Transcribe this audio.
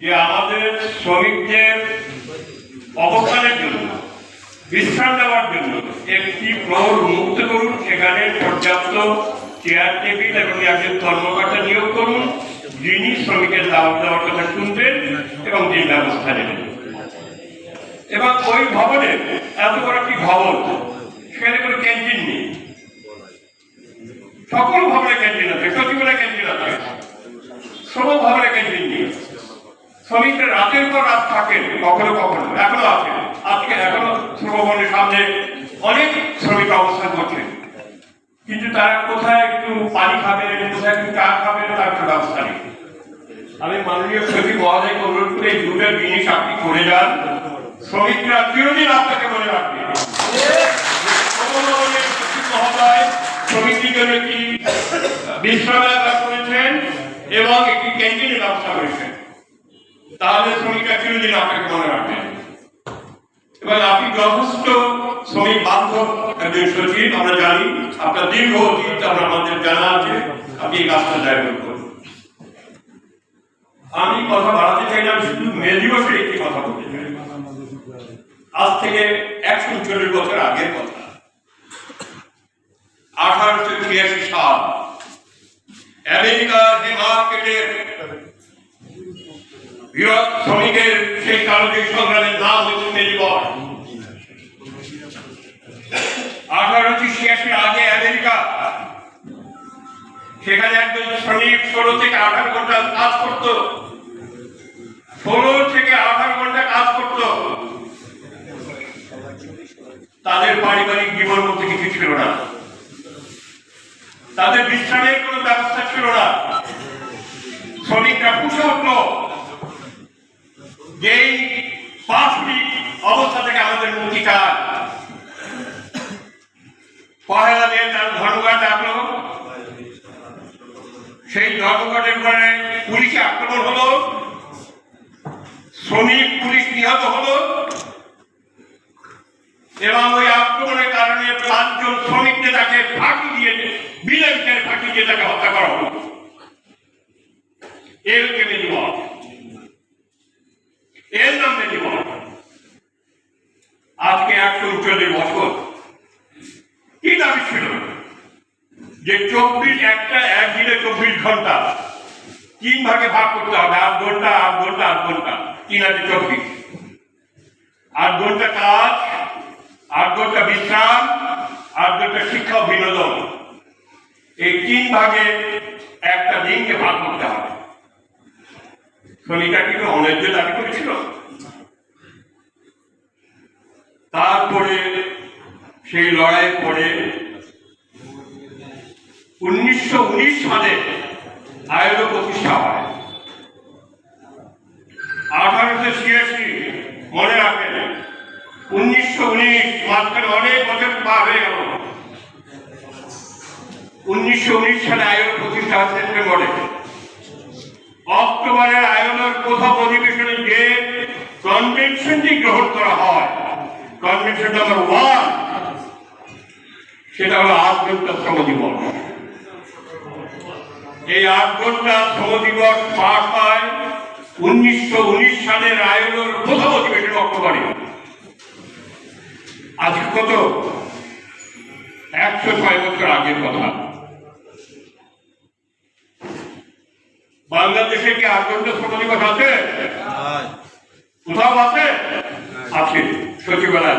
যে আমাদের শ্রমিকদের অবস্থানের জন্য, বিশ্রাম নেওয়ার জন্য একটি ফ্লোর মুক্ত করুন। সেখানে পর্যাপ্ত চেয়ার টেবিল এবং একজন কর্মকর্তা নিয়োগ করুন। যিনি শ্রমিকের দাম দেওয়ার কথা শুনবেন এবং যে ব্যবস্থা নেবেন। এবং ওই ভবনে এত বড় একটি ভবন, সেখানে কোনো ক্যান্টিন নেই। সকল ভবনে ক্যান্টিন আছে সচিবালয় ক্যান্টিন আছে শ্রম ভবনে ক্যান্টিন নেই শ্রমিকরা রাতের পর রাত থাকেন, কখনো কখনো, এখনও আছে আজকে এখনও শ্রমভবনের সামনে অনেক শ্রমিক অবস্থান করছেন। কিন্তু তারা কোথায় একটু পানি খাবেন কোথায় একটু চা খাবেন, তার কোনো ব্যবস্থা নেই। আমি মাননীয় সচিব মহোদয়কে অনুরোধ করে এই দুটো জিনিস আপনি করে যান। শ্রমিকরা চিরদিন আপনাকে মনে রাখবে। শ্রমিকদের বিশ্রামের ব্যবস্থা করেছেন এবং একটি ক্যান্টিনের ব্যবস্থা করেছেন। তাহলে শ্রমিকরা চিরদিন আপনাকে মনে রাখবেন। এবং আপনি যথেষ্ট শ্রমিক বান্ধব একজন সচিব আমরা জানি আপনার দীর্ঘ অতীত আমরা আমাদের জানা আছে, আপনি এই কাজটা দায়িত্ব করুন। আমি কথা বাড়াতে চাই না শুধু মে দিবসের একটি কথা বলতে চাই। আজ থেকে একশো চল্লিশ বছর আগের কথা। আঠারোশো ছিয়াশি সাল। আমেরিকার যে মার্কেটের বৃহৎ শ্রমিকের সেই কারণে সংগ্রামের নাম হচ্ছে মেরিবর আঠারোশো ছিয়াশি আগে আমেরিকা, সেখানে একজন শ্রমিক ষোলো থেকে আঠারো ঘণ্টা কাজ করত। ষোলো থেকে আঠারো ঘণ্টা কাজ করত। তাদের পারিবারিক জীবন বলতে কিছু ছিল না। তাদের বিশ্রামের কোনো যেই পাঁচমিক অবস্থা থেকে আমাদের মুক্তি চায় পহেলা দিয়ে তার ধর্মঘট ডাকলো সেই ধর্মঘটের পরে পুলিশে আক্রমণ হলো। শ্রমিক পুলিশ নিহত হলো। এবং ওই আক্রমণের কারণে পাঁচজন শ্রমিক নেতাকে ফাঁকি দিয়ে বিলেন্সের ফাঁকি দিয়ে তাকে হত্যা করা হলো। এর নাম মেদিবর আজকে একশো উনচল্লিশ বছর। কি দাবি ছিল? যে চব্বিশ একটা একদিনে চব্বিশ ঘণ্টা। তিন ভাগে ভাগ করতে হবে। আট ঘণ্টা আট ঘণ্টা আট ঘণ্টা। তিন হাজার চব্বিশ। আট ঘণ্টা কাজ, আট ঘণ্টা বিশ্রাম, আট ঘণ্টা শিক্ষা বিনোদন। এই তিন ভাগে একটা দিনকে ভাগ করতে হবে। শ্রমিকরা কিন্তু অন্যায্য দাবি করেছিল? তারপরে সেই লড়াই পরে উনিশশো উনিশ সালে আয়োগ প্রতিষ্ঠা হয়। আঠারোশো ছিয়াশি মনে রাখবেন উনিশশো উনিশ মাঝখানে অনেক বছর পার হয়ে গেল। উনিশশো উনিশ সালে আয়োগ প্রতিষ্ঠা সেপ্টেম্বরে। অক্টোবরের আয়োগের প্রথম অধিবেশনে যে কনভেনশনটি গ্রহণ করা হয়। কনভেনশন নাম্বার ওয়ান সেটা হলো আট ঘণ্টা শ্রম এই আট ঘণ্টা শ্রম দিবস পাশ হয় উনিশশো উনিশ সালের আয়োগের প্রথম অধিবেশন অক্টোবরে। আজকে কত? একশো ছয় বছর আগের কথা। বাংলাদেশে কি আট ঘণ্টা শ্রম আছে? কোথাও আছে? আছে। সচিবালয়